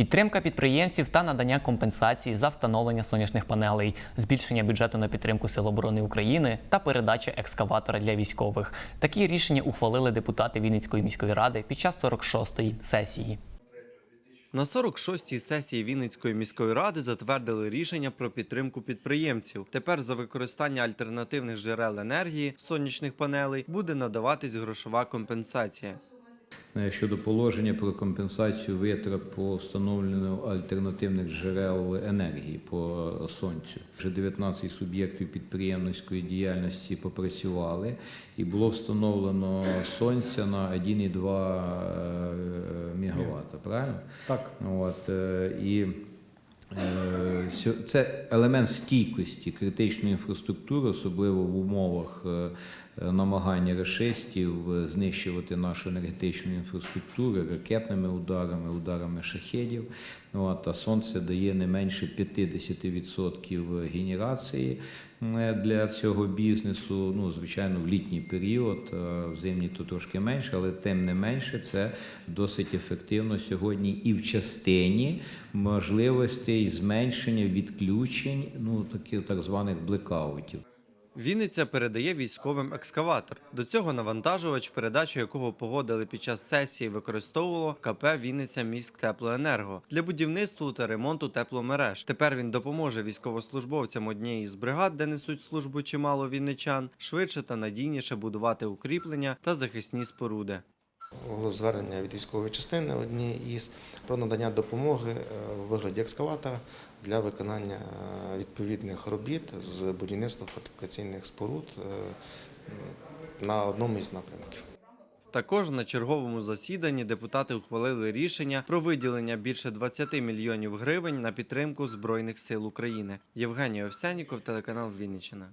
Підтримка підприємців та надання компенсації за встановлення сонячних панелей, збільшення бюджету на підтримку Сил оборони України та передача екскаватора для військових. Такі рішення ухвалили депутати Вінницької міської ради під час 46-ї сесії. На 46-й сесії Вінницької міської ради затвердили рішення про підтримку підприємців. Тепер за використання альтернативних джерел енергії сонячних панелей буде надаватись грошова компенсація. Е, щодо положення про компенсацію витрат по встановленню альтернативних джерел енергії по сонцю. Вже 19 суб'єктів підприємницької діяльності попрацювали і було встановлено сонця на 1,2 МВт, правильно? Так. От, е, і е, це елемент стійкості критичної інфраструктури, особливо в умовах е, е, намагання рашистів е, знищувати нашу енергетичну інфраструктуру ракетними ударами, ударами шахедів. От, а сонце дає не менше 50% генерації для цього бізнесу. Ну, звичайно, в літній період, е, в зимній то трошки менше, але тим не менше це досить ефективно сьогодні і в частині можливостей зменшення відключень, ну таких так званих блекаутів. Вінниця передає військовим екскаватор. До цього навантажувач, передачу якого погодили під час сесії, використовувало КП Вінниця Міськтеплоенерго для будівництва та ремонту тепломереж. Тепер він допоможе військовослужбовцям однієї з бригад, де несуть службу чимало вінничан, швидше та надійніше будувати укріплення та захисні споруди. Було звернення від військової частини однієї із про надання допомоги е, у вигляді екскаватора для виконання е, відповідних робіт з будівництва фортифікаційних споруд е, на одному із напрямків. Також на черговому засіданні депутати ухвалили рішення про виділення більше 20 мільйонів гривень на підтримку Збройних сил України. Євгеній Овсяніков, телеканал Вінниччина.